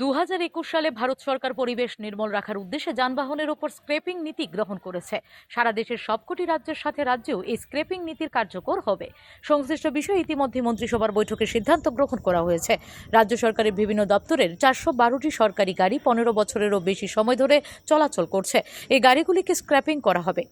দু হাজার একুশ সালে ভারত সরকার পরিবেশ নির্মল রাখার উদ্দেশ্যে যানবাহনের ওপর স্ক্রেপিং নীতি গ্রহণ করেছে। সারা দেশের সবকটি রাজ্যের সাথে রাজ্যেও এই স্ক্রেপিং নীতির কার্যকর হবে। সংশ্লিষ্ট বিষয়ে ইতিমধ্যে মন্ত্রিসভার বৈঠকে সিদ্ধান্ত গ্রহণ করা হয়েছে। রাজ্য সরকারের বিভিন্ন দপ্তরের চারশো বারোটি সরকারি গাড়ি পনেরো বছরেরও বেশি সময় ধরে চলাচল করছে। এই গাড়িগুলিকে স্ক্র্যাপিং করা হবে।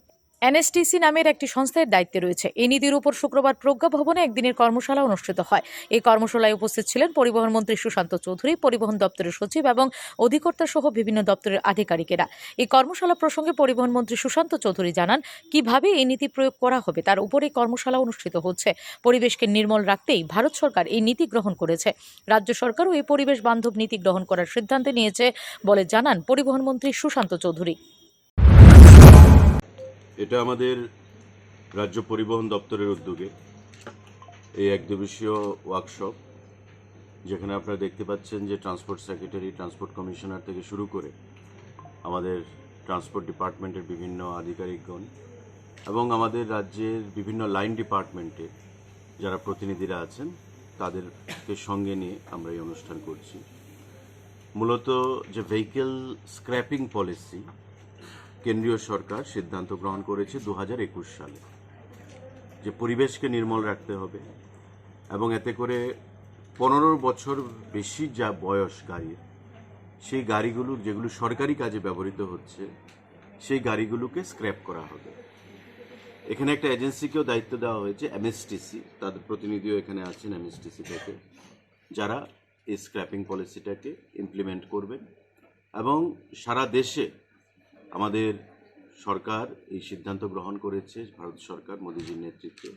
এনএসটিসি নামের একটি সংস্থার দায়িত্বে রয়েছে। এই নীতির উপর শুক্রবার প্রজ্ঞা ভবনে একদিনের কর্মশালা অনুষ্ঠিত হয়। এই কর্মশালায় উপস্থিত ছিলেন পরিবহন মন্ত্রী সুশান্ত চৌধুরী, পরিবহন দপ্তরের সচিব এবং অধিকর্তা সহ বিভিন্ন দপ্তরের আধিকারিকেরা। এই কর্মশালা প্রসঙ্গে পরিবহন মন্ত্রী সুশান্ত চৌধুরী জানান, কীভাবে এই নীতি প্রয়োগ করা হবে? তার উপরে কর্মশালা অনুষ্ঠিত হচ্ছে। পরিবেশকে নির্মল রাখতেই ভারত সরকার এই নীতি গ্রহণ করেছে। রাজ্য সরকারও এই পরিবেশ বান্ধব নীতি গ্রহণ করার সিদ্ধান্ত নিয়েছে বলে জানান পরিবহন মন্ত্রী সুশান্ত চৌধুরী। এটা আমাদের রাজ্য পরিবহন দপ্তরের উদ্যোগে। এই এক দিবসীয় ওয়ার্কশপ যেখানে আপনারা দেখতে পাচ্ছেন যে ট্রান্সপোর্ট সেক্রেটারি ট্রান্সপোর্ট কমিশনার থেকে শুরু করে আমাদের ট্রান্সপোর্ট ডিপার্টমেন্টের বিভিন্ন আধিকারিকগণ এবং আমাদের রাজ্যের বিভিন্ন লাইন ডিপার্টমেন্টে যারা প্রতিনিধিরা আছেন, তাদেরকে সঙ্গে নিয়ে আমরা এই অনুষ্ঠান করছি। মূলত যে ভেহিকেল স্ক্র্যাপিং পলিসি কেন্দ্রীয় সরকার সিদ্ধান্ত গ্রহণ করেছে দু হাজার একুশ সালে যে পরিবেশকে নির্মল রাখতে হবে এবং এতে করে পনেরো বছর বেশি যা বয়স গাড়ির সেই গাড়িগুলো যেগুলো সরকারি কাজে ব্যবহৃত হচ্ছে, সেই গাড়িগুলোকে স্ক্র্যাপ করা হবে। এখানে একটা এজেন্সিকেও দায়িত্ব দেওয়া হয়েছে, এমএসটিসি, তাদের প্রতিনিধিও এখানে আছেন এমএসটিসি থেকে, যারা এই স্ক্র্যাপিং পলিসিটাকে ইমপ্লিমেন্ট করবেন এবং সারা দেশে আমাদের সরকার এই সিদ্ধান্ত গ্রহণ করেছে ভারত সরকার মোদীজির নেতৃত্বে।